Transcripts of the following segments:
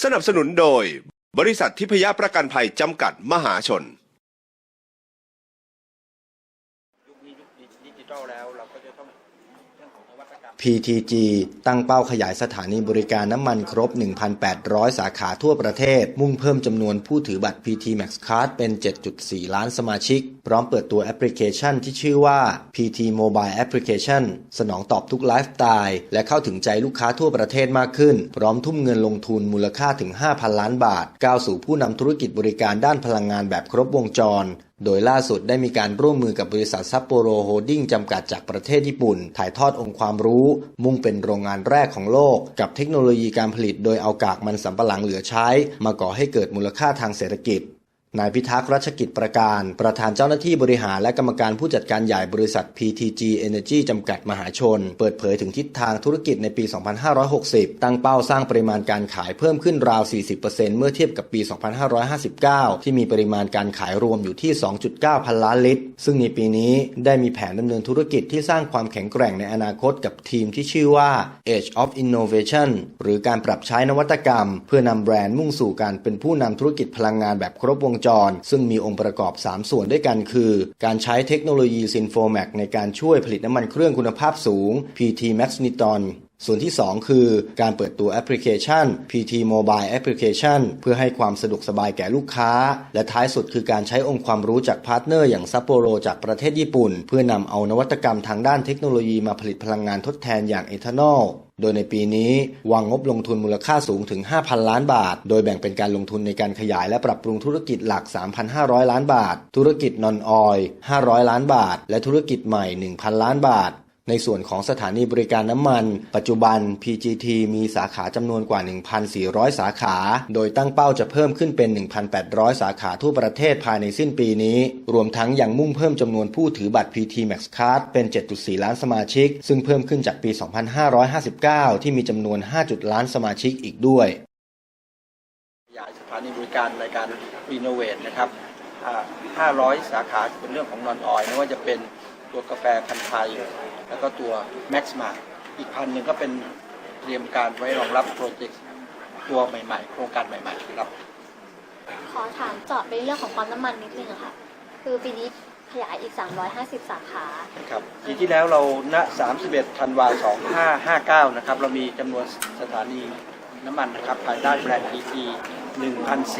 สนับสนุนโดย บริษัททิพยประกันภัยจำกัดมหาชน ยุคนี้ยุคดิจิทัลแล้ว PTG ตั้งเป้าขยายสถานีบริการน้ำมันครบ 1,800 สาขาทั่วประเทศ มุ่งเพิ่มจำนวนผู้ถือบัตร PT Max Card เป็น 7.4 ล้านสมาชิก พร้อมเปิดตัวแอปพลิเคชันที่ชื่อว่า PT Mobile Application สนองตอบทุกไลฟ์สไตล์และเข้าถึงใจลูกค้าทั่วประเทศมากขึ้น พร้อมทุ่มเงินลงทุนมูลค่าถึง 5,000 ล้านบาท ก้าวสู่ผู้นำธุรกิจบริการด้านพลังงานแบบครบวงจร โดยล่าสุดได้มีการร่วมมือกับบริษัทซัปโปโรโฮดดิ้งจำกัดจากประเทศญี่ปุ่น ถ่ายทอดองค์ความรู้ มุ่งเป็นโรงงานแรกของโลก กับเทคโนโลยีการผลิตโดยเอากากมันสำปะหลังเหลือใช้ มาก่อให้เกิดมูลค่าทางเศรษฐกิจ นายพิทักษ์รัชกิจประการ ประธานเจ้าหน้าที่บริหารและกรรมการผู้จัดการใหญ่บริษัท PTG Energy จำกัดมหาชน เปิดเผยถึงทิศทางธุรกิจในปี 2560 ตั้งเป้าสร้างปริมาณการขายเพิ่มขึ้นราว 40%เมื่อเทียบกับปี 2559 ที่มีปริมาณการขายรวมอยู่ที่ 2.9 พันล้านลิตร ซึ่งในปีนี้ได้มีแผนดำเนินธุรกิจที่สร้างความแข็งแกร่งในอนาคตกับทีมที่ชื่อว่า Age of Innovation หรือการปรับใช้นวัตกรรม เพื่อนำแบรนด์มุ่งสู่การเป็นผู้นำธุรกิจพลังงานแบบครบวงจร ซึ่งมีองค์ประกอบ 3 ส่วนด้วยกันคือ การใช้เทคโนโลยีซินโฟแมกในการช่วยผลิตน้ำมันเครื่องคุณภาพสูง PT Max Niton ส่วนที่ 2 คือการเปิดตัวแอปพลิเคชัน PT Mobile Application เพื่อให้ความสะดวกสบายแก่ลูกค้า และท้ายสุดคือการใช้องค์ความรู้จากพาร์ทเนอร์อย่างซัปโปโรจากประเทศญี่ปุ่น เพื่อนำเอานวัตกรรมทางด้านเทคโนโลยีมาผลิตพลังงานทดแทนอย่างเอทานอลโดยในปีนี้วางงบลงทุนมูลค่าสูงถึง 5,000 ล้านบาท โดยแบ่งเป็นการลงทุนในการขยายและปรับปรุงธุรกิจหลัก 3,500 ล้านบาท ธุรกิจนอนออย 500 ล้านบาท และธุรกิจใหม่ 1,000 ล้านบาท ในส่วนของสถานีบริการน้ำมัน ปัจจุบัน PGT มีสาขาจำนวนกว่า 1,400 สาขา โดยตั้งเป้าจะเพิ่มขึ้นเป็น 1,800 สาขาทั่วประเทศภายในสิ้นปีนี้ รวมทั้งยังมุ่งเพิ่มจำนวนผู้ถือบัตร PT Max Card เป็น 7.4 ล้านสมาชิก ซึ่งเพิ่มขึ้นจากปี 2559 ที่มีจำนวน 5 ล้านสมาชิกอีกด้วยขยายสถานีบริการในการรีโนเวทนะครับอ่า500 สาขาเป็นเรื่องของนอนออยไม่ว่าจะเป็น ตัวกาแฟพันธุ์ไทย แล้วก็ตัว Max m a r อีกพันหนึ่งก็เป็นเตรียมการไว้รองรับโปรเจกต์ตัวใหม่ๆ โครงการใหม่ๆครับ ขอถามเจาะไปเรื่องของปั๊มน้ำมันนิดนึงอะค่ะ คือปีนี้ขยายอีก 350 สาขา ครับปีที่แล้วเราณ 31 ธันวา 2559 นะครับ เรามีจำนวนสถานีน้ำมันนะครับภายใต้แบรนด์ PT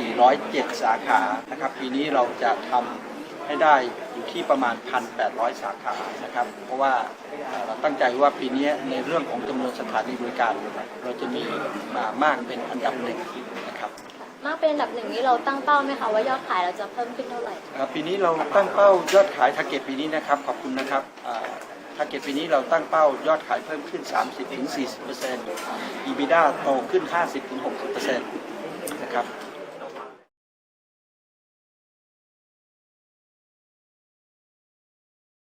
1,407 สาขา นะครับ ปีนี้เราจะทำให้ได้อยู่ ที่ประมาณ 1,800 สาขานะครับ เพราะว่าเอ่อเราตั้งใจว่าปีนี้ในเรื่องของจำนวนสถานีบริการ เราจะมีมามากเป็นอันดับหนึ่งนะครับมากเป็นอันดับหนึ่งนี้เราตั้งเป้าไหมคะว่ายอดขายเราจะเพิ่มขึ้นเท่าไหร่อ่าปีนี้เราตั้งเป้ายอดขายทาร์เก็ตปีนี้นะครับขอบคุณนะครับทาร์เก็ตปีนี้เราตั้งเป้ายอดขายเพิ่มขึ้น 30-40% EBITDA โตขึ้น 50-60%นะครับ